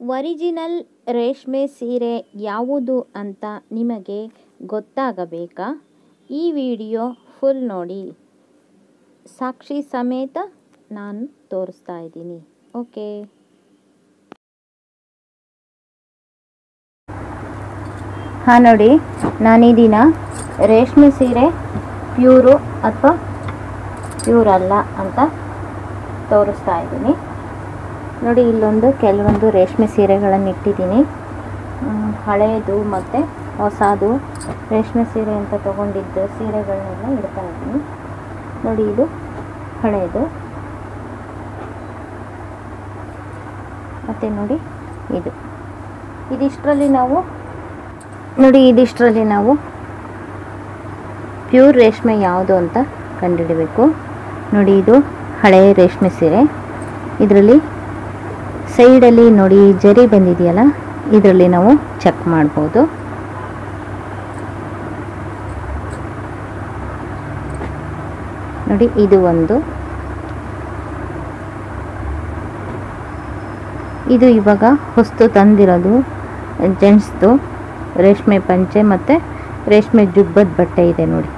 Original ರೇಷ್ಮೆ ಸೀರೆ ಯಾವುದು ಅಂತ ನಿಮಗೆ ಗೊತ್ತಾಗಬೇಕಾ? ಈ ವಿಡಿಯೋ ಫುಲ್ ನೋಡಿ. ಸಾಕ್ಷಿ ಸಮೇತ ನಾನು ತೋರಿಸ್ತಾ ಇದ್ದೀನಿ. ಓಕೆ. ಹಾಂ, ನೋಡಿ. ನಾನು ದಿನ ರೇಷ್ಮೆ ಸೀರೆ, ಪ್ಯೂರು ಅಥವಾ ಪ್ಯೂರ್ ಅಂತ ತೋರಿಸ್ತಾ ಇದ್ದೀನಿ. ನೋಡಿ, ಇಲ್ಲೊಂದು ಕೆಲವೊಂದು ರೇಷ್ಮೆ ಸೀರೆಗಳನ್ನು ಇಟ್ಟಿದ್ದೀನಿ. ಹಳೆಯದು ಮತ್ತು ಹೊಸದು. ರೇಷ್ಮೆ ಸೀರೆ ಅಂತ ತೊಗೊಂಡಿದ್ದ ಸೀರೆಗಳನ್ನೆಲ್ಲ ಇಡ್ತಾ ಇದ್ದೀನಿ. ನೋಡಿ, ಇದು ಹಳೆಯದು ಮತ್ತು ನೋಡಿ, ಇದು. ಇದಿಷ್ಟರಲ್ಲಿ ನಾವು, ನೋಡಿ, ಇದಿಷ್ಟರಲ್ಲಿ ನಾವು ಪ್ಯೂರ್ ರೇಷ್ಮೆ ಯಾವುದು ಅಂತ ಕಂಡುಹಿಡಬೇಕು. ನೋಡಿ, ಇದು ಹಳೆಯ ರೇಷ್ಮೆ ಸೀರೆ. ಇದರಲ್ಲಿ ಸೈಡಲ್ಲಿ ನೋಡಿ ಜರಿ ಬಂದಿದೆಯಲ್ಲ, ಇದರಲ್ಲಿ ನಾವು ಚೆಕ್ ಮಾಡ್ಬೋದು. ನೋಡಿ, ಇದು ಒಂದು. ಇದು ಇವಾಗ ಹೊಸ್ತು ತಂದಿರೋದು, ಜೆಂಟ್ಸ್ದು ರೇಷ್ಮೆ ಪಂಚೆ ಮತ್ತು ರೇಷ್ಮೆ ಜುಬ್ಬದ ಬಟ್ಟೆ ಇದೆ ನೋಡಿ.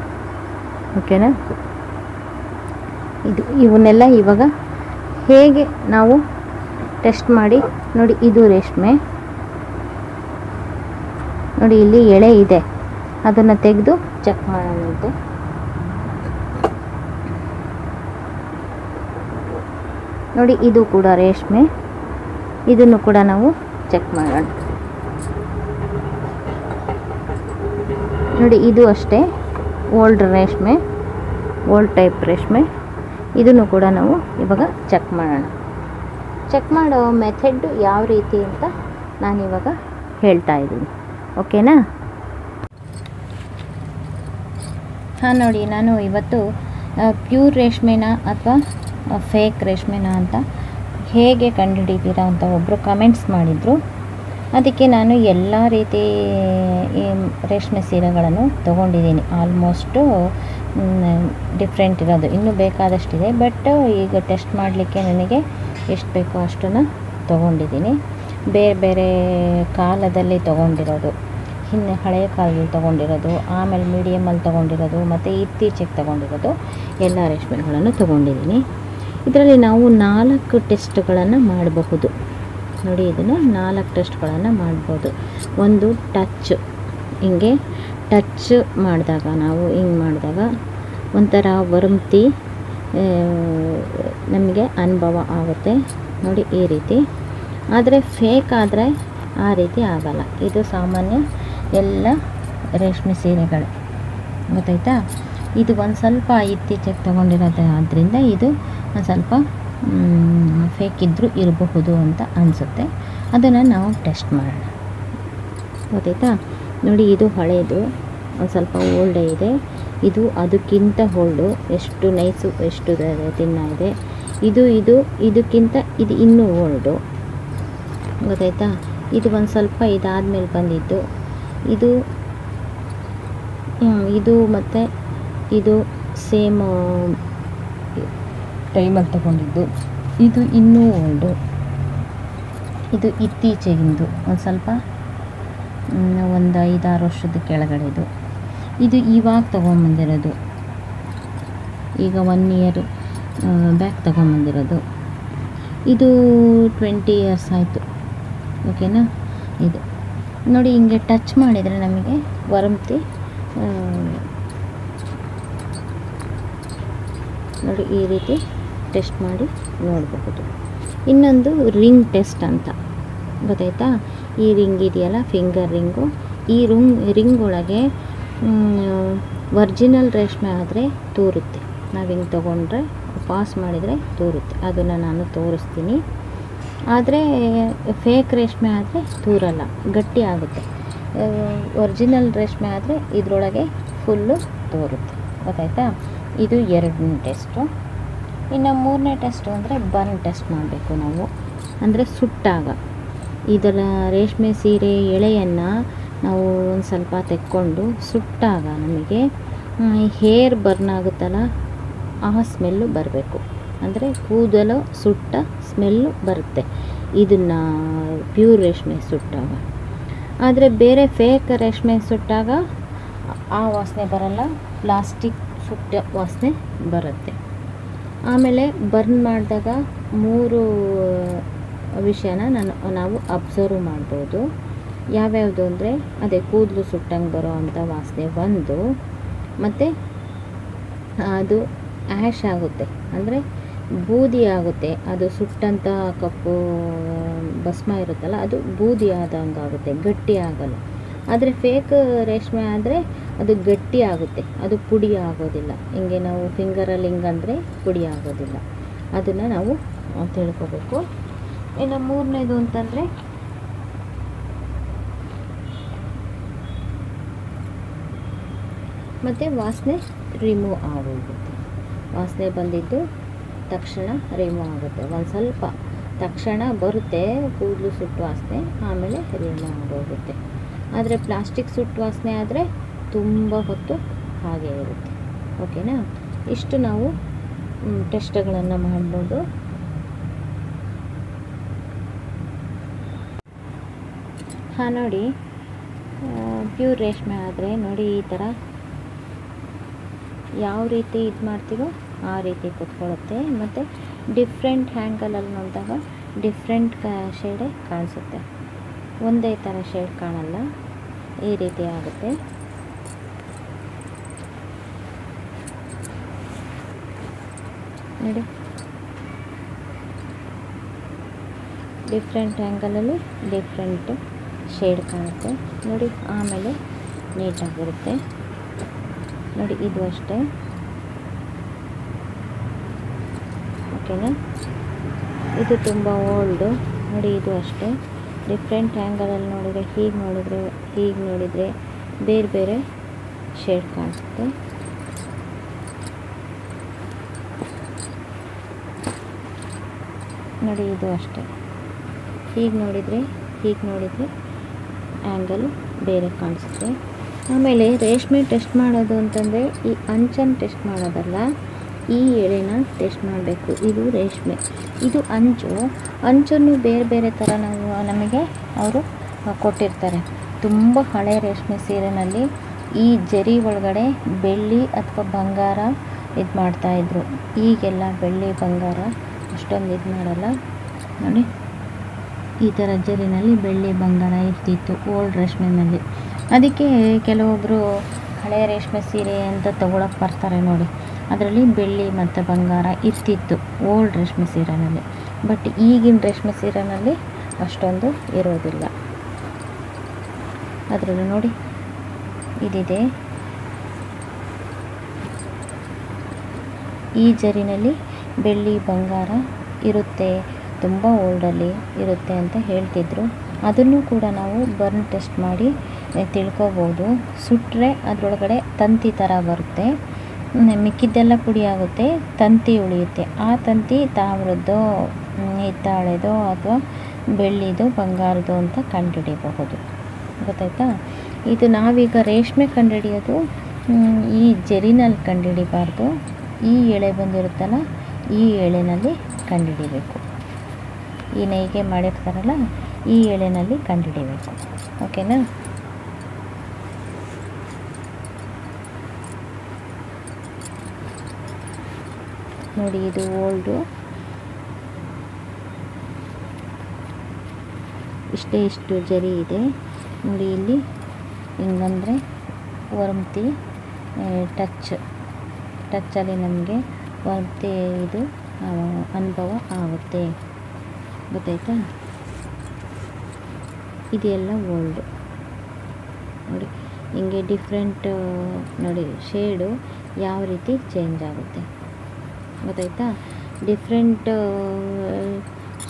ಓಕೆನಾ? ಇದು ಇವನ್ನೆಲ್ಲ ಇವಾಗ ಹೇಗೆ ನಾವು ಟೆಸ್ಟ್ ಮಾಡಿ. ನೋಡಿ, ಇದು ರೇಷ್ಮೆ. ನೋಡಿ, ಇಲ್ಲಿ ಎಳೆ ಇದೆ. ಅದನ್ನು ತೆಗೆದು ಚೆಕ್ ಮಾಡೋಣಂತೆ. ನೋಡಿ, ಇದು ಕೂಡ ರೇಷ್ಮೆ. ಇದನ್ನು ಕೂಡ ನಾವು ಚೆಕ್ ಮಾಡೋಣ. ನೋಡಿ, ಇದು ಅಷ್ಟೇ. ಓಲ್ಡ್ ರೇಷ್ಮೆ. ಓಲ್ಡ್ ಟೈಪ್ ರೇಷ್ಮೆ. ಇದನ್ನು ಕೂಡ ನಾವು ಇವಾಗ ಚೆಕ್ ಮಾಡೋಣ. ಚೆಕ್ ಮಾಡೋ ಮೆಥಡ್ ಯಾವ ರೀತಿ ಅಂತ ನಾನಿವಾಗ ಹೇಳ್ತಾ ಇದ್ದೀನಿ. ಓಕೆನಾ ಹಾಂ, ನೋಡಿ, ನಾನು ಇವತ್ತು ಪ್ಯೂರ್ ರೇಷ್ಮೆನ ಅಥವಾ ಫೇಕ್ ರೇಷ್ಮೆನ ಅಂತ ಹೇಗೆ ಕಂಡುಹಿಡಿತೀರಾ ಅಂತ ಒಬ್ಬರು ಕಮೆಂಟ್ಸ್ ಮಾಡಿದರು. ಅದಕ್ಕೆ ನಾನು ಎಲ್ಲ ರೀತಿ ರೇಷ್ಮೆ ಸೀರೆಗಳನ್ನು ತೊಗೊಂಡಿದ್ದೀನಿ. ಆಲ್ಮೋಸ್ಟು ಡಿಫ್ರೆಂಟ್ ಇರೋದು. ಇನ್ನೂ ಬೇಕಾದಷ್ಟಿದೆ. ಬಟ್ ಈಗ ಟೆಸ್ಟ್ ಮಾಡಲಿಕ್ಕೆ ನನಗೆ ಎಷ್ಟು ಬೇಕೋ ಅಷ್ಟನ್ನು ತೊಗೊಂಡಿದ್ದೀನಿ. ಬೇರೆ ಬೇರೆ ಕಾಲದಲ್ಲಿ ತೊಗೊಂಡಿರೋದು. ಹಿಂದೆ ಹಳೆಯ ಕಾಲದಲ್ಲಿ ತೊಗೊಂಡಿರೋದು, ಆಮೇಲೆ ಮೀಡಿಯಮಲ್ಲಿ ತೊಗೊಂಡಿರೋದು, ಮತ್ತು ಇತ್ತೀಚೆಗೆ ತೊಗೊಂಡಿರೋದು ಎಲ್ಲ ರೇಷ್ಮೆಗಳನ್ನು ತೊಗೊಂಡಿದ್ದೀನಿ. ಇದರಲ್ಲಿ ನಾವು ನಾಲ್ಕು ಟೆಸ್ಟ್ಗಳನ್ನು ಮಾಡಬಹುದು. ನೋಡಿ, ಇದನ್ನು ನಾಲ್ಕು ಟೆಸ್ಟ್ಗಳನ್ನು ಮಾಡ್ಬೋದು. ಒಂದು ಟಚ್. ಹಿಂಗೆ ಟಚ್ ಮಾಡಿದಾಗ, ನಾವು ಹಿಂಗೆ ಮಾಡಿದಾಗ ಒಂಥರ ವರಂತಿ ನಮಗೆ ಅನುಭವ ಆಗುತ್ತೆ. ನೋಡಿ ಈ ರೀತಿ. ಆದರೆ ಫೇಕ್ ಆದರೆ ಆ ರೀತಿ ಆಗಲ್ಲ. ಇದು ಸಾಮಾನ್ಯ ಎಲ್ಲ ರೇಷ್ಮೆ ಸೀರೆಗಳು. ಗೊತ್ತಾಯ್ತಾ? ಇದು ಒಂದು ಸ್ವಲ್ಪ ಇತ್ತೀಚೆಗೆ ತೊಗೊಂಡಿರೋದು ಆದ್ದರಿಂದ ಇದು ಒಂದು ಸ್ವಲ್ಪ ಫೇಕ್ ಇದ್ದರೂ ಇರಬಹುದು ಅಂತ ಅನಿಸುತ್ತೆ. ಅದನ್ನು ನಾವು ಟೆಸ್ಟ್ ಮಾಡೋಣ. ಗೊತ್ತಾಯ್ತಾ? ನೋಡಿ ಇದು ಹಳೇದು. ಒಂದು ಸ್ವಲ್ಪ ಓಲ್ಡೇ ಇದೆ. ಇದು ಅದಕ್ಕಿಂತ ಓಲ್ಡು. ಎಷ್ಟು ನೈಸು, ಎಷ್ಟು ತಿನ್ನ ಇದೆ. ಇದು ಇದು, ಇದಕ್ಕಿಂತ ಇದು ಇನ್ನೂ ಓಲ್ಡು. ಗೊತ್ತಾಯ್ತಾ? ಇದು ಒಂದು ಸ್ವಲ್ಪ ಇದಾದಮೇಲೆ ಬಂದಿದ್ದು. ಇದು ಇದು ಮತ್ತು ಇದು ಸೇಮ್ ಟೈಮಲ್ಲಿ ತಗೊಂಡಿದ್ದು. ಇದು ಇನ್ನೂ ಓಲ್ಡು. ಇದು ಇತ್ತೀಚೆಗಿಂದು. ಒಂದು ಸ್ವಲ್ಪ ಒಂದು ಐದಾರು ವರ್ಷದ ಕೆಳಗಡೆದು. ಇದು ಇವಾಗ ತೊಗೊಂಬಂದಿರೋದು. ಈಗ ಒನ್ ಇಯರ್ ಬ್ಯಾಕ್ ತೊಗೊಂಬಂದಿರೋದು. ಇದು ಟ್ವೆಂಟಿ ಇಯರ್ಸ್ ಆಯಿತು. ಓಕೆನಾ ಇದು. ನೋಡಿ ಹಿಂಗೆ ಟಚ್ ಮಾಡಿದರೆ ನಮಗೆ ವರಂತಿ ನೋಡಿ ಈ ರೀತಿ ಟೆಸ್ಟ್ ಮಾಡಿ ನೋಡಬಹುದು. ಇನ್ನೊಂದು ರಿಂಗ್ ಟೆಸ್ಟ್ ಅಂತ. ಗೊತ್ತಾಯ್ತಾ? ಈ ರಿಂಗ್ ಇದೆಯಲ್ಲ ಫಿಂಗರ್ ರಿಂಗು ಈ ರಿಂಗ್ ರಿಂಗ್ ಒಳಗೆ ಒರ್ಜಿನಲ್ ರೇಷ್ಮೆ ಆದರೆ ತೋರುತ್ತೆ. ನಾವು ಹಿಂಗೆ ತೊಗೊಂಡ್ರೆ ಪಾಸ್ ಮಾಡಿದರೆ ತೋರುತ್ತೆ. ಅದನ್ನು ನಾನು ತೋರಿಸ್ತೀನಿ. ಆದರೆ ಫೇಕ್ ರೇಷ್ಮೆ ಆದರೆ ತೂರಲ್ಲ, ಗಟ್ಟಿ ಆಗುತ್ತೆ. ಒರಿಜಿನಲ್ ರೇಷ್ಮೆ ಆದರೆ ಇದರೊಳಗೆ ಫುಲ್ಲು ತೋರುತ್ತೆ. ಗೊತ್ತಾಯ್ತಾ? ಇದು ಎರಡನೇ ಟೆಸ್ಟು ಇನ್ನು ಮೂರನೇ ಟೆಸ್ಟು ಅಂದರೆ ಬರ್ನ್ ಟೆಸ್ಟ್ ಮಾಡಬೇಕು ನಾವು. ಅಂದರೆ ಸುಟ್ಟಾಗ. ಇದರ ರೇಷ್ಮೆ ಸೀರೆ ಎಳೆಯನ್ನು ನಾವು ಒಂದು ಸ್ವಲ್ಪ ತೆಕ್ಕೊಂಡು ಸುಟ್ಟಾಗ ನಮಗೆ ಹೇರ್ ಬರ್ನ್ ಆಗುತ್ತಲ್ಲ, ಆ ಸ್ಮೆಲ್ಲು ಬರಬೇಕು. ಅಂದರೆ ಕೂದಲು ಸುಟ್ಟ ಸ್ಮೆಲ್ಲು ಬರುತ್ತೆ. ಇದನ್ನು ಪ್ಯೂರ್ ರೇಷ್ಮೆ ಸುಟ್ಟಾಗ. ಆದರೆ ಬೇರೆ ಫೇಕ್ ರೇಷ್ಮೆ ಸುಟ್ಟಾಗ ಆ ವಾಸನೆ ಬರಲ್ಲ ಪ್ಲಾಸ್ಟಿಕ್ ಸುಟ್ಟ ವಾಸನೆ ಬರುತ್ತೆ. ಆಮೇಲೆ ಬರ್ನ್ ಮಾಡಿದಾಗ ಮೂರು, ವಿಷಯನ ನಾನು, ನಾವು ಅಬ್ಸರ್ವ್ ಮಾಡ್ಬೋದು. ಯಾವ್ಯಾವುದು ಅಂದರೆ, ಅದೇ ಕೂದಲು ಸುಟ್ಟಂಗೆ ಬರೋ ಅಂಥ ವಾಸನೆ ಒಂದು, ಮತ್ತು ಅದು ಆ್ಯಶ್ ಆಗುತ್ತೆ. ಅಂದರೆ ಬೂದಿ ಆಗುತ್ತೆ. ಅದು ಸುಟ್ಟಂಥ ಕಪ್ಪು ಭಸ್ಮ ಇರುತ್ತಲ್ಲ, ಅದು ಬೂದಿ ಆದಂಗೆ ಆಗುತ್ತೆ, ಗಟ್ಟಿ ಆಗಲ್ಲ. ಆದರೆ ಫೇಕ್ ರೇಷ್ಮೆ ಆದರೆ ಅದು ಗಟ್ಟಿ ಆಗುತ್ತೆ. ಅದು ಪುಡಿ ಆಗೋದಿಲ್ಲ. ಹಿಂಗೆ ನಾವು ಫಿಂಗರಲ್ಲಿ ಹಿಂಗಂದರೆ ಪುಡಿ ಆಗೋದಿಲ್ಲ. ಅದನ್ನು ನಾವು ತಿಳ್ಕೊಬೇಕು. ಇನ್ನು ಮೂರನೇದು ಅಂತಂದರೆ ಮತ್ತು ವಾಸನೆ ರಿಮೂವ್ ಆಗೋಗುತ್ತೆ. ವಾಸನೆ ಬಂದಿದ್ದು ತಕ್ಷಣ ರಿಮೂವ್ ಆಗುತ್ತೆ. ಒಂದು ಸ್ವಲ್ಪ ತಕ್ಷಣ ಬರುತ್ತೆ ಕೂದಲು ಸುಟ್ಟು ವಾಸನೆ, ಆಮೇಲೆ ರಿಮೂವ್ ಆಗೋಗುತ್ತೆ. ಆದರೆ ಪ್ಲಾಸ್ಟಿಕ್ ಸುಟ್ಟು ವಾಸನೆ ಆದರೆ ತುಂಬ ಹೊತ್ತು ಹಾಗೆ ಇರುತ್ತೆ. ಓಕೆನಾ ಇಷ್ಟು ನಾವು ಟೆಸ್ಟ್ಗಳನ್ನು ಮಾಡ್ಬೋದು. ಹಾಂ, ನೋಡಿ. ಪ್ಯೂರ್ ರೇಷ್ಮೆ ಆದರೆ ನೋಡಿ ಈ ಥರ ಯಾವ ರೀತಿ ಇದು ಮಾಡ್ತೀವೋ ಆ ರೀತಿ ಕೂತ್ಕೊಳ್ಳುತ್ತೆ. ಮತ್ತು ಡಿಫ್ರೆಂಟ್ ಹ್ಯಾಂಗಲಲ್ಲಿ ನೋಡಿದಾಗ ಡಿಫ್ರೆಂಟ್ ಕ, ಶೇಡೇ ಕಾಣಿಸುತ್ತೆ. ಒಂದೇ ಥರ ಶೇಡ್ ಕಾಣಲ್ಲ. ಈ ರೀತಿ ಆಗುತ್ತೆ. ನೋಡಿ. ಡಿಫ್ರೆಂಟ್ ಆ್ಯಂಗಲಲ್ಲಿ ಡಿಫ್ರೆಂಟ್ ಶೇಡ್ ಕಾಣುತ್ತೆ. ನೋಡಿ, ಆಮೇಲೆ ನೀಟಾಗಿರುತ್ತೆ ನೋಡಿ, ಇದು ಅಷ್ಟೇ. ಓಕೆನಾ? ಇದು ತುಂಬ ಓಲ್ಡು. ನೋಡಿ, ಇದು ಅಷ್ಟೇ. ಡಿಫ್ರೆಂಟ್ ಆ್ಯಂಗಲಲ್ಲಿ ನೋಡಿದರೆ ಹೀಗೆ ನೋಡಿದರೆ ಹೀಗೆ ನೋಡಿದರೆ ಬೇರೆ ಬೇರೆ ಶೇಡ್ ಕಾಣಿಸುತ್ತೆ. ನೋಡಿ, ಇದು ಅಷ್ಟೇ. ಹೀಗೆ ನೋಡಿದರೆ ಹೀಗೆ ನೋಡಿದರೆ ಆ್ಯಂಗಲ್ ಬೇರೆ ಕಾಣಿಸುತ್ತೆ. ಆಮೇಲೆ ರೇಷ್ಮೆ ಟೆಸ್ಟ್ ಮಾಡೋದು ಅಂತಂದರೆ ಈ ಅಂಚನ್ನು ಟೆಸ್ಟ್ ಮಾಡೋದಲ್ಲ, ಈ ಎಳೆನ ಟೆಸ್ಟ್ ಮಾಡಬೇಕು. ಇದು ರೇಷ್ಮೆ. ಇದು ಅಂಚು. ಅಂಚನ್ನು ಬೇರೆ ಬೇರೆ ಥರ ನಾವು, ನಮಗೆ ಅವರು ಕೊಟ್ಟಿರ್ತಾರೆ. ತುಂಬ ಹಳೆ ರೇಷ್ಮೆ ಸೀರೆನಲ್ಲಿ ಈ ಜರಿ ಒಳಗಡೆ ಬೆಳ್ಳಿ ಅಥವಾ ಬಂಗಾರ ಇದು ಮಾಡ್ತಾಯಿದ್ರು ಈಗೆಲ್ಲ ಬೆಳ್ಳಿ, ಬಂಗಾರ ಅಷ್ಟೊಂದು ಇದು ಮಾಡಲ್ಲ. ನೋಡಿ, ಈ ಥರ ಜರಿನಲ್ಲಿ ಬೆಳ್ಳಿ, ಬಂಗಾರ ಇರ್ತಿತ್ತು ಓಲ್ಡ್ ರೇಷ್ಮೆನಲ್ಲಿ. ಅದಕ್ಕೆ ಕೆಲವೊಬ್ಬರು ಹಳೆ ರೇಷ್ಮೆ ಸೀರೆ ಅಂತ ತೊಗೊಳಕ್ಕೆ ಬರ್ತಾರೆ ನೋಡಿ. ಅದರಲ್ಲಿ ಬೆಳ್ಳಿ ಮತ್ತು ಬಂಗಾರ ಇರ್ತಿತ್ತು ಓಲ್ಡ್ ರೇಷ್ಮೆ ಸೀರೆನಲ್ಲಿ. ಬಟ್ ಈಗಿನ ರೇಷ್ಮೆ ಸೀರೆನಲ್ಲಿ ಅಷ್ಟೊಂದು ಇರೋದಿಲ್ಲ. ಅದರಲ್ಲಿ ನೋಡಿ, ಇದಿದೆ. ಈ ಜರಿನಲ್ಲಿ ಬೆಳ್ಳಿ, ಬಂಗಾರ ಇರುತ್ತೆ, ತುಂಬ ಓಲ್ಡಲ್ಲಿ ಇರುತ್ತೆ ಅಂತ ಹೇಳ್ತಿದ್ರು. ಅದನ್ನು ಕೂಡ ನಾವು ಬರ್ನ್ ಟೆಸ್ಟ್ ಮಾಡಿ ತಿಳ್ಕೊಬೋದು. ಸುಟ್ಟರೆ ಅದರೊಳಗಡೆ ತಂತಿ ಥರ ಬರುತ್ತೆ. ಮಿಕ್ಕಿದ್ದೆಲ್ಲ ಪುಡಿ ಆಗುತ್ತೆ. ತಂತಿ ಉಳಿಯುತ್ತೆ. ಆ ತಂತಿ ತಾಮ್ರದ್ದೋ ಹಿತ್ತಾಳೆದೋ ಅಥವಾ ಬೆಳ್ಳಿದು, ಬಂಗಾರದ್ದು ಅಂತ ಕಂಡುಹಿಡಿಯಬಹುದು. ಗೊತ್ತಾಯ್ತಾ? ಇದು ನಾವೀಗ ರೇಷ್ಮೆ ಕಂಡುಹಿಡಿಯೋದು ಈ ಜರಿನಲ್ಲಿ ಕಂಡುಹಿಡಿಬಾರ್ದು. ಈ ಎಳೆ ಬಂದಿರುತ್ತಲ್ಲ, ಈ ಎಳೆನಲ್ಲಿ ಕಂಡುಹಿಡಿಬೇಕು. ಈ ನೈಗೆ ಮಾಡಿರ್ತಾರಲ್ಲ, ಈ ಎಳೆನಲ್ಲಿ ಕಂಡುಹಿಡಿಬೇಕು. ಓಕೆನಾ? ನೋಡಿ, ಇದು ಓಲ್ಡು. ಇಷ್ಟೇ ಇಷ್ಟು ಜರಿ ಇದೆ. ನೋಡಿ, ಇಲ್ಲಿ ಹಿಂಗಂದರೆ ವರ್ಮತಿ ಟಚ್. ಟಚ್ಚಲ್ಲಿ ನಮಗೆ ವರ್ಮತಿ ಇದು ಅನುಭವ ಆಗುತ್ತೆ. ಗೊತ್ತಾಯ್ತಾ? ಇದೆಲ್ಲ ಓಲ್ಡು. ನೋಡಿ, ಹಿಂಗೆ ಡಿಫ್ರೆಂಟ್, ನೋಡಿ, ಶೇಡು ಯಾವ ರೀತಿ ಚೇಂಜ್ ಆಗುತ್ತೆ. ಗೊತ್ತಾಯ್ತಾ? ಡಿಫ್ರೆಂಟ್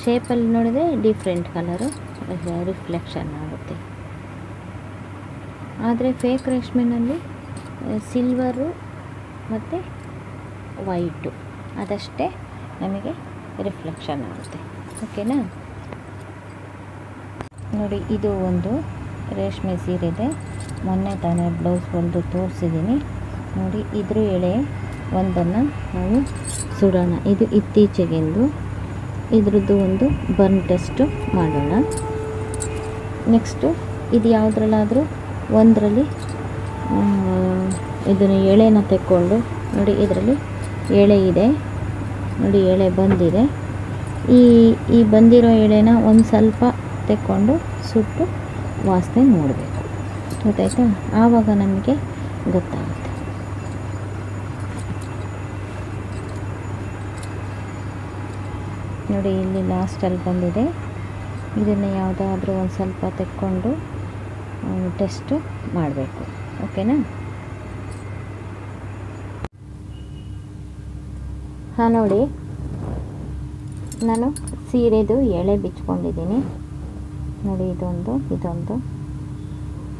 ಶೇಪಲ್ಲಿ ನೋಡಿದರೆ ಡಿಫ್ರೆಂಟ್ ಕಲರು ರಿಫ್ಲೆಕ್ಷನ್ ಆಗುತ್ತೆ. ಆದರೆ ಫೇಕ್ ರೇಷ್ಮೆನಲ್ಲಿ ಸಿಲ್ವರು ಮತ್ತು ವೈಟು ಅದಷ್ಟೇ ನಮಗೆ ರಿಫ್ಲೆಕ್ಷನ್ ಆಗುತ್ತೆ. ಓಕೆನಾ ನೋಡಿ, ಇದು ಒಂದು ರೇಷ್ಮೆ ಸೀರೆ ಇದೆ ಮೊನ್ನೆ ತಾನೇ ಬ್ಲೌಸ್ ಹೊಲಿದು ತೋರಿಸಿದ್ದೀನಿ ನೋಡಿ, ಇದ್ರ ಎಳೆ ಒಂದನ್ನು ನಾವು ಸುಡೋಣ. ಇದು ಇತ್ತೀಚೆಗೆಂದು ಇದ್ರದ್ದು ಒಂದು ಬರ್ನ್ ಟೆಸ್ಟು ಮಾಡೋಣ. ನೆಕ್ಸ್ಟು ಇದು ಯಾವುದ್ರಲ್ಲಾದರೂ ಒಂದರಲ್ಲಿ ಇದನ್ನು ಎಳೆನ ತೆಕ್ಕೊಂಡು, ನೋಡಿ ಇದರಲ್ಲಿ ಎಳೆ ಇದೆ. ನೋಡಿ ಎಳೆ ಬಂದಿದೆ. ಈ ಈ ಬಂದಿರೋ ಎಳೆನ ಒಂದು ಸ್ವಲ್ಪ ತೆಕ್ಕೊಂಡು ಸುಟ್ಟು ವಾಸನೆ ನೋಡಬೇಕು. ಗೊತ್ತಾಯ್ತಾ? ಆವಾಗ ನಮಗೆ ಗೊತ್ತಾಗುತ್ತೆ. ನೋಡಿ, ಇಲ್ಲಿ ಲಾಸ್ಟಲ್ಲಿ ಬಂದಿದೆ. ಇದನ್ನು ಯಾವುದಾದ್ರೂ ಒಂದು ಸ್ವಲ್ಪ ತೆಕ್ಕೊಂಡು ಟೆಸ್ಟು ಮಾಡಬೇಕು. ಓಕೆನಾ ಹಾಂ, ನೋಡಿ. ನಾನು ಸೀರೆದು ಎಳೆ ಬಿಚ್ಕೊಂಡಿದ್ದೀನಿ. ನೋಡಿ, ಇದೊಂದು ಇದೊಂದು.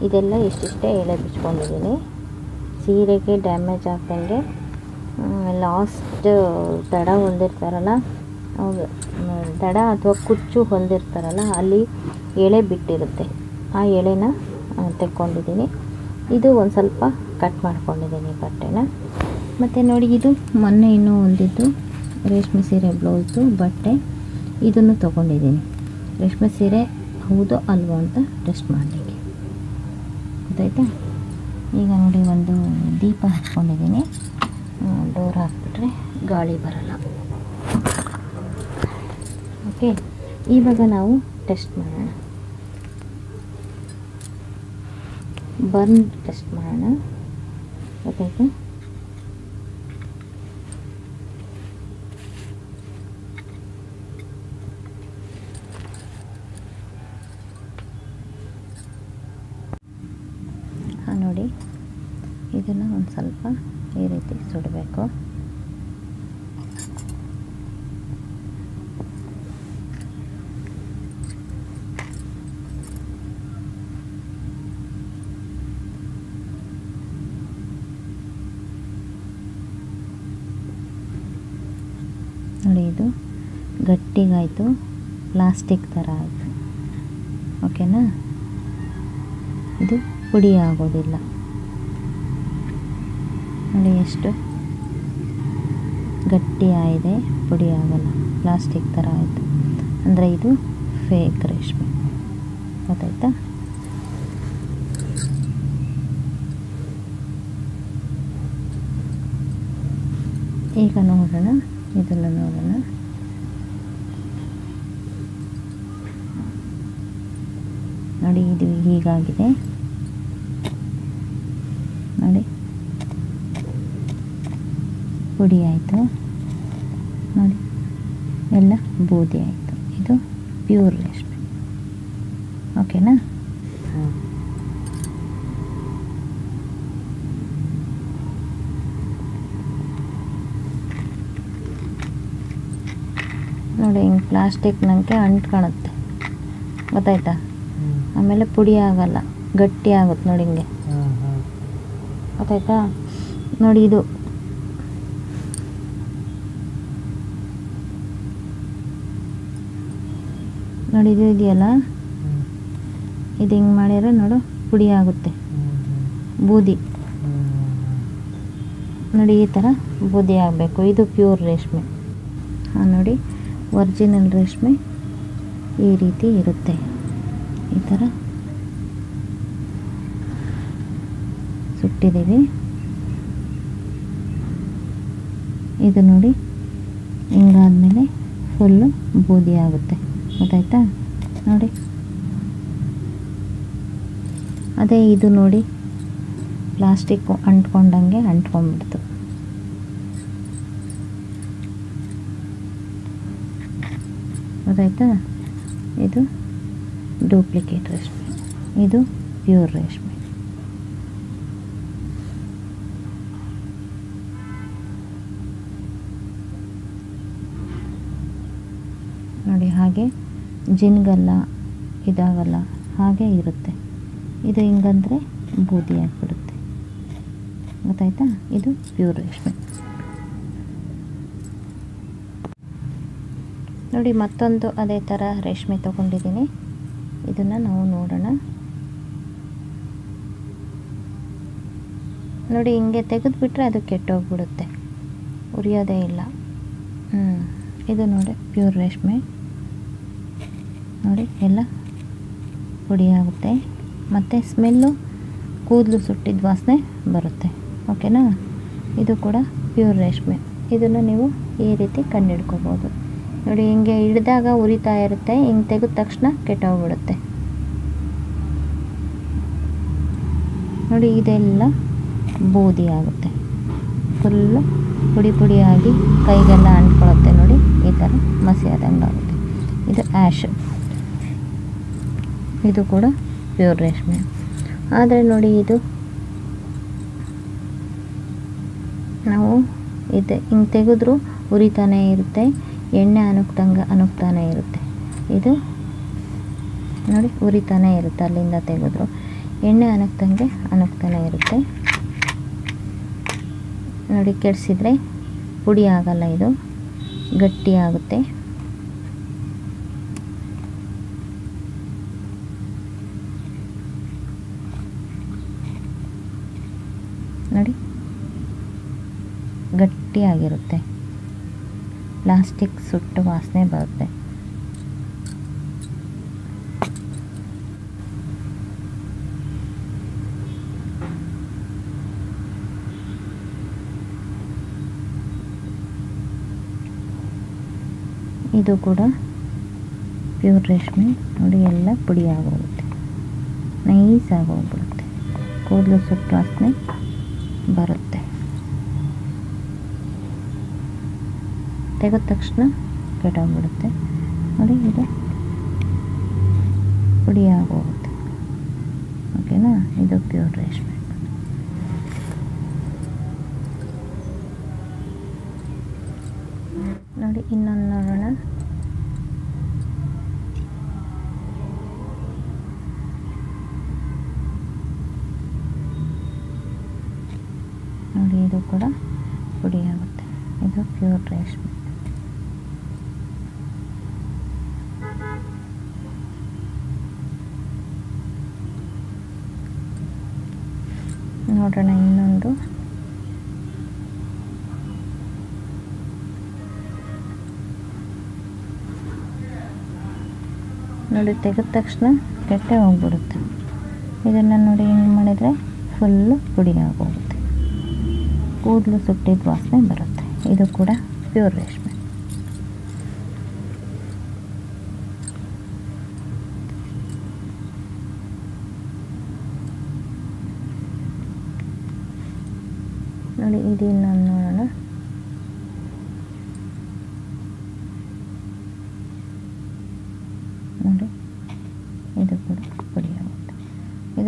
ಇದೆಲ್ಲ ಇಷ್ಟಿಷ್ಟೇ ಎಳೆ ಬಿಚ್ಕೊಂಡಿದ್ದೀನಿ. ಸೀರೆಗೆ ಡ್ಯಾಮೇಜ್ ಆಗ್ದಂಗೆ ಲಾಸ್ಟ್ ದಡ ಹೊಂದಿರ್ತಾರಲ್ಲ ಹೌದು ದಡ ಅಥವಾ ಕುಚ್ಚು ಹೊಂದಿರ್ತಾರಲ್ಲ, ಅಲ್ಲಿ ಎಳೆ ಬಿಟ್ಟಿರುತ್ತೆ. ಆ ಎಳೆನ ತೆಕ್ಕೊಂಡಿದ್ದೀನಿ. ಇದು ಒಂದು ಸ್ವಲ್ಪ ಕಟ್ ಮಾಡ್ಕೊಂಡಿದ್ದೀನಿ ಬಟ್ಟೆನ. ಮತ್ತು ನೋಡಿ, ಇದು ಮೊನ್ನೆ ಇನ್ನೂ ಒಂದಿದ್ದು ರೇಷ್ಮೆ ಸೀರೆ ಬ್ಲೌಸು ಬಟ್ಟೆ. ಇದನ್ನು ತೊಗೊಂಡಿದ್ದೀನಿ. ರೇಷ್ಮೆ ಸೀರೆ ಹೌದು ಅಲ್ವೋ ಅಂತ ಟೆಸ್ಟ್ ಮಾಡಲಿಕ್ಕೆ. ಗೊತ್ತಾಯ್ತಾ? ಈಗ ನೋಡಿ ಒಂದು ದೀಪ ಹಚ್ಕೊಂಡಿದ್ದೀನಿ. ಡೋರ್ ಹಾಕ್ಬಿಟ್ರೆ ಗಾಳಿ ಬರಲ್ಲ. ಓಕೆ, ಇವಾಗ ನಾವು ಟೆಸ್ಟ್ ಮಾಡೋಣ. ಬರ್ನ್ ಟೆಸ್ಟ್ ಮಾಡೋಣ. ಗೊತ್ತಾಯ್ತು ನೋಡಿ. ಇದನ್ನು ಒಂದು ಸ್ವಲ್ಪ ಈ ರೀತಿ ಸುಡಬೇಕು ನೋಡಿ ಇದು ಗಟ್ಟಿಗಾಯಿತು ಪ್ಲಾಸ್ಟಿಕ್ ಥರ ಆಯಿತು. ಓಕೆನಾ ಇದು ಪುಡಿ ಆಗೋದಿಲ್ಲ. ನೋಡಿ ಎಷ್ಟು ಗಟ್ಟಿಯಾಗಿದೆ ಪುಡಿ ಆಗಲ್ಲ ಪ್ಲಾಸ್ಟಿಕ್ ಥರ ಆಯಿತು. ಅಂದರೆ ಇದು ಫೇಕ್ ರೇಷ್ಮೆ. ಗೊತ್ತಾಯ್ತಾ? ಈಗ ನೋಡೋಣ, ಇದೆಲ್ಲ ನೋಡೋಣ. ನೋಡಿ, ಇದು ಹೀಗಾಗಿದೆ. ನೋಡಿ. ಪುಡಿ ಆಯಿತು. ನೋಡಿ. ಎಲ್ಲ ಬೂದಿ ಆಯಿತು. ಇದು ಪ್ಯೂರ್ ರೇಷ್ಮೆ ಓಕೆನಾ? ನೋಡಿ, ಹಿಂಗೆ ಪ್ಲಾಸ್ಟಿಕ್ ನನಗೆ ಅಂಟ್ಕೊಳುತ್ತೆ ಗೊತ್ತಾಯ್ತಾ? ಆಮೇಲೆ ಪುಡಿ ಆಗಲ್ಲ, ಗಟ್ಟಿ ಆಗುತ್ತೆ ನೋಡಿ ಹಿಂಗೆ. ಗೊತ್ತಾಯ್ತಾ? ನೋಡಿ ಇದು. ನೋಡಿ ಇದು ಇದೆಯಲ್ಲ? ಇದು ಹಿಂಗೆ ಮಾಡಿದ್ರೆ ನೋಡು ಪುಡಿ ಆಗುತ್ತೆ. ಬೂದಿ. ನೋಡಿ ಈ ಥರ ಬೂದಿ ಆಗಬೇಕು. ಇದು ಪ್ಯೂರ್ ರೇಷ್ಮೆ. ಹಾಂ ನೋಡಿ, ಒರಿಜಿನಲ್ ರೇಷ್ಮೆ ಈ ರೀತಿ ಇರುತ್ತೆ. ಈ ಥರ ಸುಟ್ಟಿದ್ದೀವಿ. ಇದು ನೋಡಿ, ಹಿಂಗಾದಮೇಲೆ ಫುಲ್ಲು ಬೂದಿ ಆಗುತ್ತೆ. ಗೊತ್ತಾಯ್ತಾ? ನೋಡಿ. ಅದೇ ಇದು ನೋಡಿ ಪ್ಲಾಸ್ಟಿಕ್ ಅಂಟ್ಕೊಂಡಂಗೆ ಅಂಟ್ಕೊಂಡ್ಬಿಡ್ತು. ಗೊತ್ತಾಯ್ತಾ? ಇದು ಡೂಪ್ಲಿಕೇಟ್ ರೇಷ್ಮೆ ಇದು ಪ್ಯೂರ್ ರೇಷ್ಮೆ ನೋಡಿ, ಹಾಗೆ ಜಿನ್ಗಲ್ಲ, ಇದಾಗಲ್ಲ, ಹಾಗೆ ಇರುತ್ತೆ. ಇದು ಹಿಂಗಂದರೆ ಬೂದಿ ಆಗಿಬಿಡುತ್ತೆ. ಗೊತ್ತಾಯ್ತಾ? ಇದು ಪ್ಯೂರ್ ರೇಷ್ಮೆ ನೋಡಿ, ಮತ್ತೊಂದು ಅದೇ ಥರ ರೇಷ್ಮೆ ತೊಗೊಂಡಿದ್ದೀನಿ. ಇದನ್ನು ನಾವು ನೋಡೋಣ. ನೋಡಿ, ಹಿಂಗೆ ತೆಗೆದುಬಿಟ್ರೆ ಅದು ಕೆಟ್ಟೋಗ್ಬಿಡುತ್ತೆ. ಉರಿಯೋದೇ ಇಲ್ಲ. ಹ್ಞೂ ಇದು ನೋಡಿ ಪ್ಯೂರ್ ರೇಷ್ಮೆ. ನೋಡಿ, ಎಲ್ಲ ಪುಡಿಯಾಗುತ್ತೆ ಮತ್ತು ಸ್ಮೆಲ್ಲು ಕೂದಲು ಸುಟ್ಟಿದ ವಾಸನೆ ಬರುತ್ತೆ. ಓಕೆನಾ? ಇದು ಕೂಡ ಪ್ಯೂರ್ ರೇಷ್ಮೆ. ಇದನ್ನು ನೀವು ಈ ರೀತಿ ಕಂಡಿಡ್ಕೋಬೋದು ನೋಡಿ, ಹಿಂಗೆ ಹಿಡಿದಾಗ ಉರಿತಾ ಇರುತ್ತೆ, ಹಿಂಗೆ ತೆಗೆದ ತಕ್ಷಣ ಕೆಟ್ಟೋಗ್ಬಿಡುತ್ತೆ. ನೋಡಿ ಇದೆಲ್ಲ ಬೂದಿ ಆಗುತ್ತೆ. ಫುಲ್ಲು ಪುಡಿ ಪುಡಿಯಾಗಿ ಕೈಗೆಲ್ಲ ಅಂಟ್ಕೊಳ್ಳುತ್ತೆ ನೋಡಿ ಈ ಥರ ಮಸಿ ಆದಂಗೆ ಆಗುತ್ತೆ. ಇದು ಆ್ಯಶ್ ಇದು ಕೂಡ ಪ್ಯೂರ್ ರೇಷ್ಮೆ. ಆದರೆ ನೋಡಿ ಇದು ನಾವು ಇದು ಹಿಂಗೆ ತೆಗೆದ್ರೂ ಉರಿತಾನೇ ಇರುತ್ತೆ, ಎಣ್ಣೆ ಅನುಕ್ತಂಗೆ ಅನುಕ್ತಾನೇ ಇರುತ್ತೆ. ಇದು ನೋಡಿ ಉರಿತಾನೇ ಇರುತ್ತೆ ಅಲ್ಲಿಂದ ತೆಗೆದ್ರು. ಎಣ್ಣೆ ಅನಕ್ತಂಗೆ ಅನಗ್ತಾನೇ ಇರುತ್ತೆ. ನೋಡಿ ಕೆಡಿಸಿದ್ರೆ ಪುಡಿ ಆಗಲ್ಲ ಇದು. ಗಟ್ಟಿ ಆಗುತ್ತೆ. ನೋಡಿ. ಗಟ್ಟಿಯಾಗಿರುತ್ತೆ ಪ್ಲಾಸ್ಟಿಕ್ ಸುಟ್ಟು ವಾಸನೆ ಬರುತ್ತೆ. ಇದು ಕೂಡ ಪ್ಯೂರ್ ರೇಷ್ಮೆ. ನೋಡಿ, ಎಲ್ಲ ಪುಡಿ ಆಗೋಗುತ್ತೆ. ನೈಸ್ ಆಗೋಗ್ಬಿಡುತ್ತೆ. ಕೂದಲು ಸುಟ್ಟು ವಾಸನೆ ಬರುತ್ತೆ. ತೆಗೆದ ತಕ್ಷಣ ಕೆಟ್ಟೋಗ್ಬಿಡುತ್ತೆ. ನೋಡಿ, ಇದು ಪುಡಿ ಆಗೋಗುತ್ತೆ. ಓಕೆನಾ? ಇದು ಪ್ಯೂರ್ ರೇಷ್ಮೆ. ನೋಡಿ ಇನ್ನೊಂದು ನೋಡೋಣ. ನೋಡಿ ಇದು ಕೂಡ ಪುಡಿ ಆಗುತ್ತೆ. ಇದು ಪ್ಯೂರ್ ರೇಷ್ಮೆ. ನೋಡೋಣ ಇನ್ನೊಂದು ನೋಡಿ ತೆಗೆದ ತಕ್ಷಣ ಕೆಟ್ಟೆ ಹೋಗ್ಬಿಡುತ್ತೆ. ಇದನ್ನು ನೋಡಿ ಏನು ಮಾಡಿದರೆ ಫುಲ್ಲು ಪುಡಿ ಆಗೋಗುತ್ತೆ ಕೂದಲು ಸುಟ್ಟಿದ ವಾಸನೆ ಬರುತ್ತೆ. ಇದು ಕೂಡ ಪ್ಯೂರ್ ರೇಷ್ಮೆ. ನೋಡಿ ಇದನ್ನು ನೋಡೋಣ.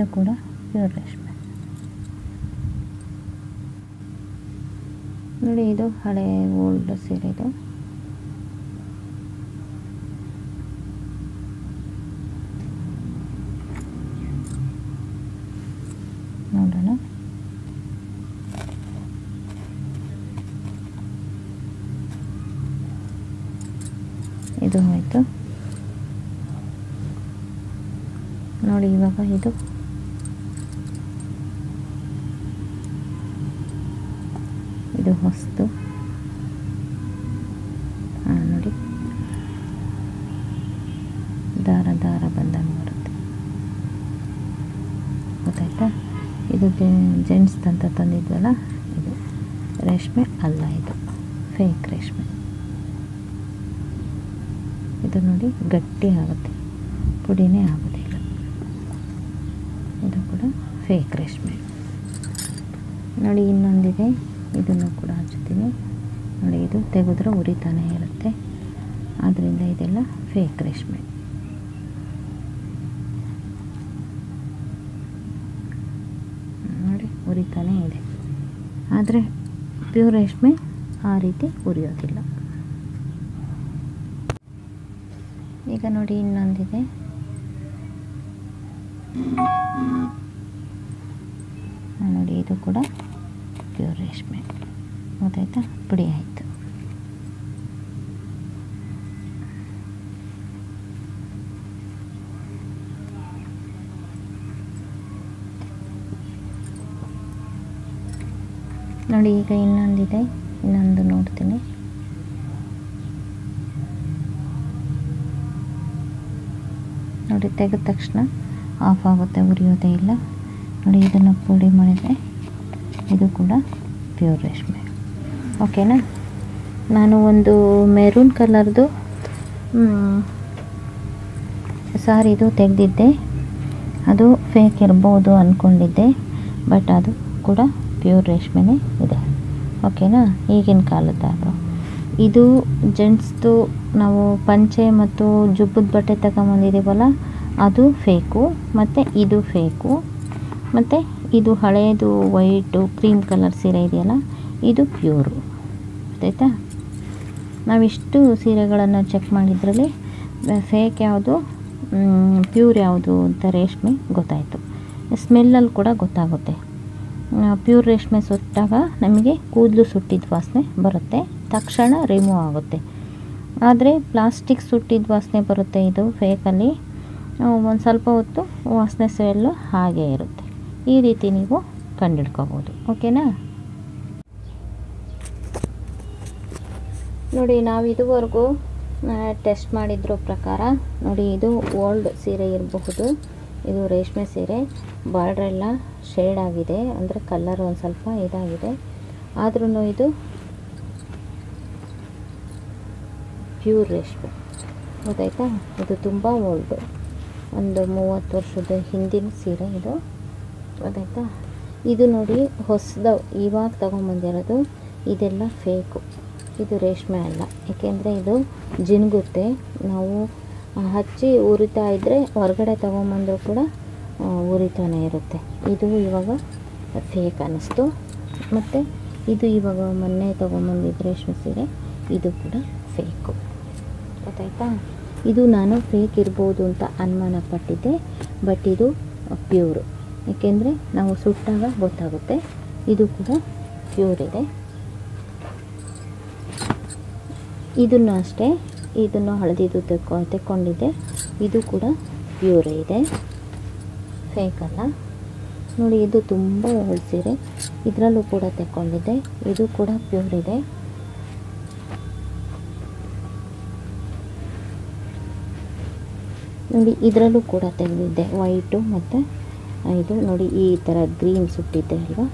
ಇದು ಕೂಡ ಪ್ಯೂರ್ ರೇಷ್ಮೆ ನೋಡಿ ಇದು ಹಳೆ ಓಲ್ಡ್ ಸೀರೆದು ನೋಡೋಣ ಇದು ಆಯಿತು ನೋಡಿ ಇವಾಗ ಇದು ಇದು ಹೊಸ್ತು ಹಾಂ ನೋಡಿ. ದಾರ ದಾರ ಬಂದಂಗೆ ಬರುತ್ತೆ ಗೊತ್ತಾಯ್ತಾ? ಇದು ಜೆಂಟ್ಸ್ ಅಂತ ತಂದಿದ್ವಲ್ಲ, ಇದು ರೇಷ್ಮೆ ಅಲ್ಲ ಇದು. ಫೇಕ್ ರೇಷ್ಮೆ. ಇದು ನೋಡಿ ಗಟ್ಟಿ ಆಗುತ್ತೆ. ಪುಡಿನೇ ಆಗೋದಿಲ್ಲ. ಇದು ಕೂಡ ಫೇಕ್ ರೇಷ್ಮೆ. ನೋಡಿ ಇನ್ನೊಂದಿದೆ. ಇದನ್ನು ಕೂಡ ಹಚ್ತೀನಿ ನೋಡಿ, ಇದು ತೆಗೆದ್ರೆ ಉರಿತಾನೆ ಇರುತ್ತೆ. ಆದ್ದರಿಂದ ಇದೆಲ್ಲ ಫೇಕ್ ರೇಷ್ಮೆ. ನೋಡಿ, ಉರಿತಾನೆ ಇದೆ. ಆದರೆ ಪ್ಯೂರ್ ರೇಷ್ಮೆ ಆ ರೀತಿ ಉರಿಯೋದಿಲ್ಲ. ಈಗ ನೋಡಿ, ಇನ್ನೊಂದಿದೆ. ನೋಡಿ, ಇದು ಕೂಡ ಪ್ಯೂರ್ ರೇಷ್ಮೆ. ಗೊತ್ತಾಯ್ತಾ ಪುಡಿ ಆಯಿತು. ನೋಡಿ, ಈಗ ಇನ್ನೊಂದಿದೆ. ಇನ್ನೊಂದು ನೋಡ್ತೀನಿ. ನೋಡಿ, ತೆಗೆದ ತಕ್ಷಣ ಆಫ್ ಆಗುತ್ತೆ, ಉರಿಯೋದೇ ಇಲ್ಲ. ನೋಡಿ, ಇದನ್ನು ಪುಡಿ ಮಾಡಿದರೆ ಇದು ಕೂಡ ಪ್ಯೂರ್ ರೇಷ್ಮೆ. ಓಕೆನಾ ನಾನು ಒಂದು ಮೆರೂನ್ ಕಲರ್ದು ಸಾರಿದು ತೆಗೆದಿದ್ದೆ. ಅದು ಫೇಕ್ ಇರ್ಬೋದು ಅಂದ್ಕೊಂಡಿದ್ದೆ ಬಟ್ ಅದು ಕೂಡ ಪ್ಯೂರ್ ರೇಷ್ಮೆನೇ ಇದೆ. ಓಕೆನಾ ಈಗಿನ ಕಾಲದ್ದಾದ್ರು ಇದು ಜೆಂಟ್ಸ್ದು ನಾವು ಪಂಚೆ ಮತ್ತು ಜುಬ್ಬದ ಬಟ್ಟೆ ತಗೊಂಬಂದಿದ್ದೀವಲ್ಲ ಅದು ಫೇಕು ಮತ್ತು ಇದು ಫೇಕು ಮತ್ತು ಇದು ಹಳೆಯದು ವೈಟು ಕ್ರೀಮ್ ಕಲರ್ ಸೀರೆ ಇದೆಯಲ್ಲ, ಇದು ಪ್ಯೂರು. ಗೊತ್ತಾಯ್ತಾ ನಾವಿಷ್ಟು ಸೀರೆಗಳನ್ನು ಚೆಕ್ ಮಾಡಿದ್ರಲ್ಲಿ ಫೇಕ್ ಯಾವುದು ಪ್ಯೂರ್ ಯಾವುದು ಅಂತ ರೇಷ್ಮೆ ಗೊತ್ತಾಯಿತು. ಸ್ಮೆಲ್ಲಲ್ಲಿ ಕೂಡ ಗೊತ್ತಾಗುತ್ತೆ. ಪ್ಯೂರ್ ರೇಷ್ಮೆ ಸುಟ್ಟಾಗ ನಮಗೆ ಕೂದಲು ಸುಟ್ಟಿದ ವಾಸನೆ ಬರುತ್ತೆ, ತಕ್ಷಣ ರಿಮೂವ್ ಆಗುತ್ತೆ. ಆದರೆ ಪ್ಲಾಸ್ಟಿಕ್ ಸುಟ್ಟಿದ ವಾಸನೆ ಬರುತ್ತೆ ಇದು ಫೇಕಲ್ಲಿ ಒಂದು ಸ್ವಲ್ಪ ಹೊತ್ತು ವಾಸನೆ ಸ್ಮೆಲ್ಲು ಹಾಗೇ ಇರುತ್ತೆ. ಈ ರೀತಿ ನೀವು ಕಂಡಿಡ್ಕೋಬೋದು ಓಕೆನಾ? ನೋಡಿ, ನಾವು ಇದುವರೆಗೂ ಟೆಸ್ಟ್ ಮಾಡಿದ್ರ ಪ್ರಕಾರ, ನೋಡಿ, ಇದು ಓಲ್ಡ್ ಸೀರೆ ಇರಬಹುದು. ಇದು ರೇಷ್ಮೆ ಸೀರೆ. ಬಾರ್ಡ್ರೆಲ್ಲ ಶೇಡ್ ಆಗಿದೆ. ಅಂದರೆ ಕಲರ್ ಒಂದು ಸ್ವಲ್ಪ ಇದಾಗಿದೆ. ಆದ್ರೂ ಇದು ಪ್ಯೂರ್ ರೇಷ್ಮೆ. ಗೊತ್ತಾಯ್ತಾ? ಇದು ತುಂಬ ಓಲ್ಡು ಒಂದು ಮೂವತ್ತು ವರ್ಷದ ಹಿಂದಿನ ಸೀರೆ ಇದು. ಗೊತ್ತಾಯ್ತಾ? ಇದು ನೋಡಿ ಹೊಸದು ಇವಾಗ ತೊಗೊಂಬಂದಿರೋದು. ಇದೆಲ್ಲ ಫೇಕು. ಇದು ರೇಷ್ಮೆ ಅಲ್ಲ. ಏಕೆಂದರೆ ಇದು ಜಿನ್ಗುತ್ತೆ. ನಾವು ಹಚ್ಚಿ ಉರಿತಾ ಇದ್ದರೆ ಹೊರಗಡೆ ತೊಗೊಂಬಂದರೂ ಕೂಡ ಉರಿತಾನೆ ಇರುತ್ತೆ. ಇದು ಇವಾಗ ಫೇಕ್ ಅನ್ನಿಸ್ತು ಮತ್ತು ಇದು ಇವಾಗ ಮೊನ್ನೆ ತೊಗೊಂಬಂದಿದ್ದ ರೇಷ್ಮೆ ಸೀರೆ. ಇದು ಕೂಡ ಫೇಕು. ಗೊತ್ತಾಯ್ತಾ? ಇದು ನಾನು ಫೇಕ್ ಇರ್ಬೋದು ಅಂತ ಅನುಮಾನ ಪಟ್ಟಿದ್ದೆ ಬಟ್ ಇದು ಪ್ಯೂರು. ಏಕೆಂದರೆ ನಾವು ಸುಟ್ಟಾಗ ಗೊತ್ತಾಗುತ್ತೆ. ಇದು ಕೂಡ ಪ್ಯೂರ್ ಇದೆ. ಇದನ್ನು ಅಷ್ಟೇ, ಇದನ್ನು ಹಳದಿದು ತೆಕ್ಕೊ ತೆಕ್ಕೊಂಡಿದ್ದೆ ಇದು ಕೂಡ ಪ್ಯೂರ್ ಇದೆ. ಫೇಕಲ್ಲ ನೋಡಿ, ಇದು ತುಂಬ ಸೀರೆ ಇದರಲ್ಲೂ ಕೂಡ ತೆಕ್ಕೊಂಡಿದ್ದೆ ಇದು ಕೂಡ ಪ್ಯೂರ್ ಇದೆ. ನೋಡಿ, ಇದರಲ್ಲೂ ಕೂಡ ತೆಗೆದಿದ್ದೆ ವೈಟು ಮತ್ತು ಇದು ನೋಡಿ ಈ ಥರ ಗ್ರೀನ್ ಸುಟ್ಟಿದ್ದೆ ಅಲ್ವಾ?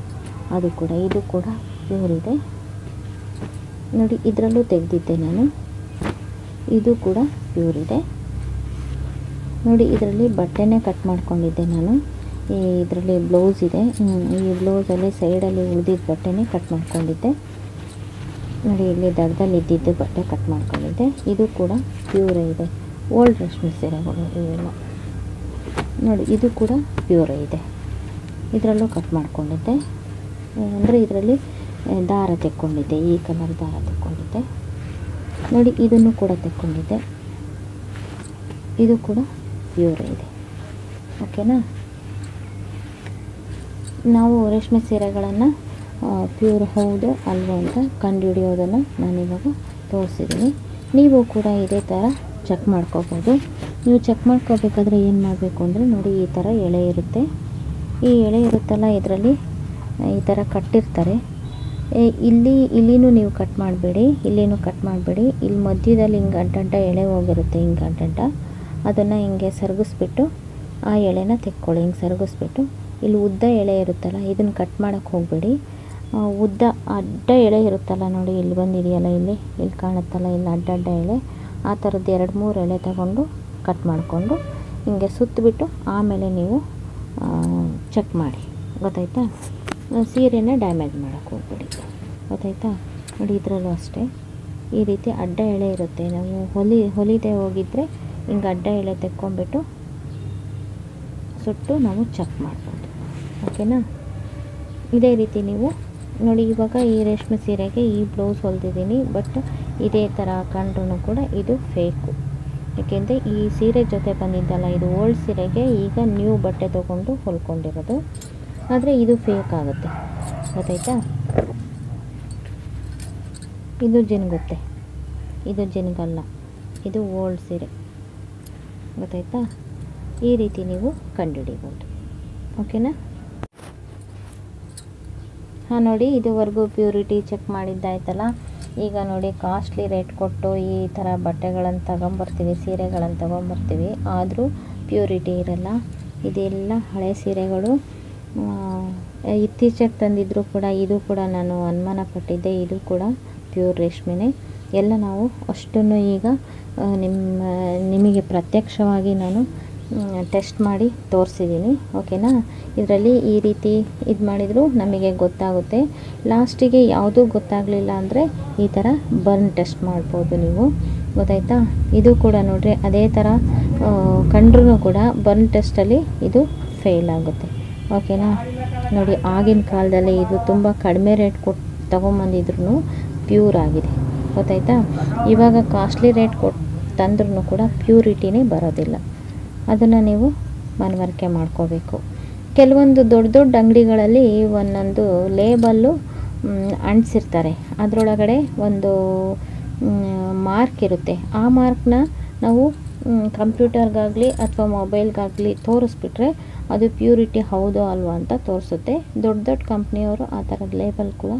ಅದು ಕೂಡ, ಇದು ಕೂಡ ಪ್ಯೂರ್ ಇದೆ. ನೋಡಿ, ಇದರಲ್ಲೂ ತೆಗೆದಿದ್ದೆ ನಾನು. ಇದು ಕೂಡ ಪ್ಯೂರ್ ಇದೆ. ನೋಡಿ, ಇದರಲ್ಲಿ ಬಟ್ಟೆನೇ ಕಟ್ ಮಾಡ್ಕೊಂಡಿದ್ದೆ ನಾನು. ಈ ಇದರಲ್ಲಿ ಬ್ಲೌಸ್ ಇದೆ. ಈ ಬ್ಲೌಸಲ್ಲಿ ಸೈಡಲ್ಲಿ ಉಳಿದಿದ್ದ ಬಟ್ಟೆನೇ ಕಟ್ ಮಾಡ್ಕೊಂಡಿದ್ದೆ. ನೋಡಿ, ಇಲ್ಲಿ ದಡದಲ್ಲಿ ಇದ್ದಿದ್ದು ಬಟ್ಟೆ ಕಟ್ ಮಾಡ್ಕೊಂಡಿದ್ದೆ. ಇದು ಕೂಡ ಪ್ಯೂರೇ ಇದೆ. ಓಲ್ಡ್ ರೇಷ್ಮೆ ಸೀರೆಗಳು ಇವೆಲ್ಲ. ನೋಡಿ, ಇದು ಕೂಡ ಪ್ಯೂರೇ ಇದೆ. ಇದರಲ್ಲೂ ಕಟ್ ಮಾಡ್ಕೊಂಡಿದ್ದೆ. ಅಂದರೆ ಇದರಲ್ಲಿ ದಾರ ತೆಕ್ಕೊಂಡಿದ್ದೆ, ಈ ಕಲರ್ ದಾರ ತೆಕ್ಕೊಂಡಿದ್ದೆ. ನೋಡಿ, ಇದನ್ನು ಕೂಡ ತೆಕ್ಕೊಂಡಿದ್ದೆ. ಇದು ಕೂಡ ಪ್ಯೂರೇ ಇದೆ. ಓಕೆನಾ? ನಾವು ರೇಷ್ಮೆ ಸೀರೆಗಳನ್ನು ಪ್ಯೂರ್ ಹೌದು ಅಲ್ವೋ ಅಂತ ಕಂಡುಹಿಡಿಯೋದನ್ನು ನಾನಿವಾಗ ತೋರಿಸಿದ್ದೀನಿ. ನೀವು ಕೂಡ ಇದೇ ಥರ ಚೆಕ್ ಮಾಡ್ಕೋಬೋದು. ನೀವು ಚೆಕ್ ಮಾಡ್ಕೋಬೇಕಾದ್ರೆ ಏನು ಮಾಡಬೇಕು ಅಂದರೆ ನೋಡಿ, ಈ ಥರ ಎಳೆ ಇರುತ್ತೆ. ಈ ಎಳೆ ಇರುತ್ತಲ್ಲ, ಇದರಲ್ಲಿ, ಈ ಥರ ಕಟ್ಟಿರ್ತಾರೆ. ಇಲ್ಲಿ, ಇಲ್ಲಿನೂ ನೀವು ಕಟ್ ಮಾಡಬೇಡಿ, ಇಲ್ಲಿನೂ ಕಟ್ ಮಾಡಬೇಡಿ. ಇಲ್ಲಿ ಮಧ್ಯದಲ್ಲಿ ಹಿಂಗೆ ಅಡ್ಡಡ್ಡ ಎಳೆ ಹೋಗಿರುತ್ತೆ, ಹಿಂಗೆ ಅಡ್ಡಡ್ಡ ಅದನ್ನು ಹಿಂಗೆ ಸರ್ಗಿಸ್ಬಿಟ್ಟು ಆ ಎಳೆನ ತೆಕ್ಕೊಳ್ಳಿ, ಹಿಂಗೆ ಸರಗಿಸ್ಬಿಟ್ಟು. ಇಲ್ಲಿ ಉದ್ದ ಎಳೆ ಇರುತ್ತಲ್ಲ, ಇದನ್ನು ಕಟ್ ಮಾಡೋಕ್ಕೆ ಹೋಗಬೇಡಿ. ಉದ್ದ ಅಡ್ಡ ಎಳೆ ಇರುತ್ತಲ್ಲ ನೋಡಿ, ಇಲ್ಲಿ ಬಂದಿದೆಯಲ್ಲ, ಇಲ್ಲಿ ಇಲ್ಲಿ ಕಾಣುತ್ತಲ್ಲ, ಇಲ್ಲಿ ಅಡ್ಡಡ್ಡ ಎಳೆ. ಆ ಥರದ್ದು ಎರಡು ಮೂರು ಎಳೆ ತಗೊಂಡು ಕಟ್ ಮಾಡಿಕೊಂಡು ಹಿಂಗೆ ಸುತ್ತಿಬಿಟ್ಟು ಆಮೇಲೆ ನೀವು ಚೆಕ್ ಮಾಡಿ. ಗೊತ್ತಾಯ್ತಾ? ಸೀರೆನ ಡ್ಯಾಮೇಜ್ ಮಾಡೋಕ್ಕೆ ಹೋಗ್ಬೇಡಿ. ಗೊತ್ತಾಯ್ತಾ? ನೋಡಿ, ಇದರಲ್ಲೂ ಅಷ್ಟೇ. ಈ ರೀತಿ ಅಡ್ಡ ಎಳೆ ಇರುತ್ತೆ. ನಾವು ಹೊಲಿ, ಹೊಲಿದೆ ಹೋಗಿದ್ರೆ ಹಿಂಗೆ ಅಡ್ಡ ಎಳೆ ತೆಕ್ಕೊಂಬಿಟ್ಟು ಸುಟ್ಟು ನಾವು ಚೆಕ್ ಮಾಡ್ಬೋದು. ಓಕೆನಾ? ಇದೇ ರೀತಿ ನೀವು, ನೋಡಿ, ಇವಾಗ ಈ ರೇಷ್ಮೆ ಸೀರೆಗೆ ಈ ಬ್ಲೌಸ್ ಹೊಲ್ದಿದ್ದೀನಿ ಬಟ್ ಇದೇ ಥರ ಕಂಡ್ರೂ ಕೂಡ ಇದು ಫೇಕು ಏಕೆಂದರೆ ಈ ಸೀರೆ ಜೊತೆ ಬಂದಿದ್ದಲ್ಲ, ಇದು ಓಲ್ಡ್ ಸೀರೆಗೆ ಈಗ ನ್ಯೂ ಬಟ್ಟೆ ತೊಗೊಂಡು ಹೊಲ್ಕೊಂಡಿರೋದು. ಆದರೆ ಇದು ಫೇಕ್ ಆಗುತ್ತೆ. ಗೊತ್ತಾಯ್ತಾ? ಇದು ಜಿನ್ಗುತ್ತೆ. ಇದು ಜಿನ್ಗಲ್ಲ. ಇದು ಓಲ್ಡ್ ಸೀರೆ. ಗೊತ್ತಾಯ್ತಾ? ಈ ರೀತಿ ನೀವು ಕಂಡುಹಿಡಿಬೋದು. ಓಕೆನಾ? ಹಾಂ ನೋಡಿ, ಇದುವರೆಗೂ ಪ್ಯೂರಿಟಿ ಚೆಕ್ ಮಾಡಿದ್ದಾಯ್ತಲ್ಲ? ಈಗ ನೋಡಿ ಕಾಸ್ಟ್ಲಿ ರೇಟ್ ಕೊಟ್ಟು ಈ ಥರ ಬಟ್ಟೆಗಳನ್ನು ತಗೊಂಬರ್ತೀವಿ ಸೀರೆಗಳನ್ನು ತಗೊಂಬರ್ತೀವಿ. ಆದರೂ ಪ್ಯೂರಿಟಿ ಇರಲ್ಲ. ಇದೆಲ್ಲ ಹಳೆ ಸೀರೆಗಳು. ಇತ್ತೀಚೆಗೆ ತಂದಿದ್ದರೂ ಕೂಡ, ಇದು ಕೂಡ ನಾನು ಅನುಮಾನ ಪಟ್ಟಿದ್ದೆ, ಇದು ಕೂಡ ಪ್ಯೂರ್ ರೇಷ್ಮೆನೇ. ಎಲ್ಲ ನಾವು ಅಷ್ಟನ್ನು ಈಗ ನಿಮ್ಮ, ನಿಮಗೆ ಪ್ರತ್ಯಕ್ಷವಾಗಿ ನಾನು ಟೆಸ್ಟ್ ಮಾಡಿ ತೋರಿಸಿದ್ದೀನಿ ಓಕೆನಾ ಇದರಲ್ಲಿ ಈ ರೀತಿ ಇದು ಮಾಡಿದರೂ, ನಮಗೆ ಗೊತ್ತಾಗುತ್ತೆ. ಲಾಸ್ಟಿಗೆ ಯಾವುದೂ ಗೊತ್ತಾಗಲಿಲ್ಲ ಅಂದರೆ ಈ ಥರ ಬರ್ನ್ ಟೆಸ್ಟ್ ಮಾಡ್ಬೋದು ನೀವು. ಗೊತ್ತಾಯ್ತಾ? ಇದು ಕೂಡ ನೋಡಿರಿ, ಅದೇ ಥರ ಕಂಡ್ರೂ ಕೂಡ ಬರ್ನ್ ಟೆಸ್ಟಲ್ಲಿ ಇದು ಫೇಲ್ ಆಗುತ್ತೆ. ಓಕೆನಾ ನೋಡಿ, ಆಗಿನ ಕಾಲದಲ್ಲಿ ಇದು ತುಂಬ ಕಡಿಮೆ ರೇಟ್ ಕೊಟ್ಟು ತೊಗೊಂಬಂದಿದ್ರು ಪ್ಯೂರ್ ಆಗಿದೆ. ಗೊತ್ತಾಯ್ತಾ? ಇವಾಗ ಕಾಸ್ಟ್ಲಿ ರೇಟ್ ಕೊಟ್ಟು ತಂದ್ರೂ ಕೂಡ ಪ್ಯೂರಿಟಿನೇ ಬರೋದಿಲ್ಲ. ಅದನ್ನು ನೀವು ಮನವರಿಕೆ ಮಾಡ್ಕೋಬೇಕು. ಕೆಲವೊಂದು ದೊಡ್ಡ ದೊಡ್ಡ ಅಂಗಡಿಗಳಲ್ಲಿ ಒಂದೊಂದು ಲೇಬಲ್ಲು ಅಂಟಿಸಿರ್ತಾರೆ. ಅದರೊಳಗಡೆ ಒಂದು ಮಾರ್ಕ್ ಇರುತ್ತೆ. ಆ ಮಾರ್ಕ್ನ ನಾವು ಕಂಪ್ಯೂಟರ್ಗಾಗಲಿ ಅಥವಾ ಮೊಬೈಲ್ಗಾಗಲಿ ತೋರಿಸ್ಬಿಟ್ರೆ ಅದು ಪ್ಯೂರಿಟಿ ಹೌದೋ ಅಲ್ವಾ ಅಂತ ತೋರಿಸುತ್ತೆ. ದೊಡ್ಡ ದೊಡ್ಡ ಕಂಪ್ನಿಯವರು ಆ ಥರದ ಲೇಬಲ್ ಕೂಡ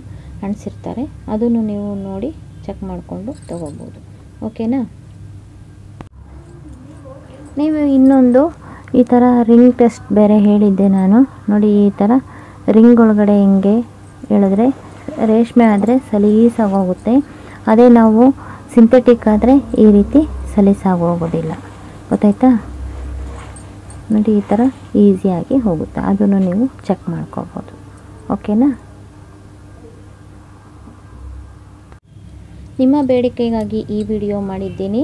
ಅಂಟಿಸಿರ್ತಾರೆ. ಅದನ್ನು ನೀವು ನೋಡಿ ಚೆಕ್ ಮಾಡಿಕೊಂಡು ತೊಗೋಬೋದು. ಓಕೆನಾ? ನೀವು ಇನ್ನೊಂದು ಈ ಥರ ರಿಂಗ್ ಟೆಸ್ಟ್ ಬೇರೆ ಹೇಳಿದ್ದೆ ನಾನು. ನೋಡಿ ಈ ಥರ ರಿಂಗ್ ಒಳಗಡೆ ಹಿಂಗೆ ಹೇಳಿದ್ರೆ ರೇಷ್ಮೆ ಆದರೆ ಸಲೀಸಾಗೋಗುತ್ತೆ. ಅದೇ ನಾವು ಸಿಂಥೆಟಿಕ್ ಆದರೆ ಈ ರೀತಿ ಸಲೀಸಾಗಿ ಹೋಗೋದಿಲ್ಲ ಗೊತ್ತಾಯ್ತಾ? ನೋಡಿ ಈ ಥರ ಈಸಿಯಾಗಿ ಹೋಗುತ್ತೆ. ಅದನ್ನು ನೀವು ಚೆಕ್ ಮಾಡ್ಕೋಬೋದು. ಓಕೆನಾ ನಿಮ್ಮ ಬೇಡಿಕೆಗಾಗಿ ಈ ವಿಡಿಯೋ ಮಾಡಿದ್ದೀನಿ.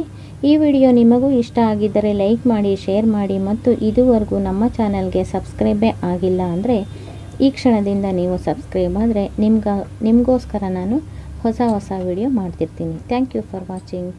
ಈ ವಿಡಿಯೋ ನಿಮಗೂ ಇಷ್ಟ ಆಗಿದ್ದರೆ ಲೈಕ್ ಮಾಡಿ, ಶೇರ್ ಮಾಡಿ ಮತ್ತು ಇದುವರೆಗೂ ನಮ್ಮ ಚಾನಲ್ಗೆ ಸಬ್ಸ್ಕ್ರೈಬೇ ಆಗಿಲ್ಲ ಅಂದರೆ ಈ ಕ್ಷಣದಿಂದ ನೀವು ಸಬ್ಸ್ಕ್ರೈಬ್ ಆದರೆ ನಿಮ್ಗ ನಿಮಗೋಸ್ಕರ ನಾನು ಹೊಸ ಹೊಸ ವಿಡಿಯೋ ಮಾಡ್ತಿರ್ತೀನಿ. Thank you for watching.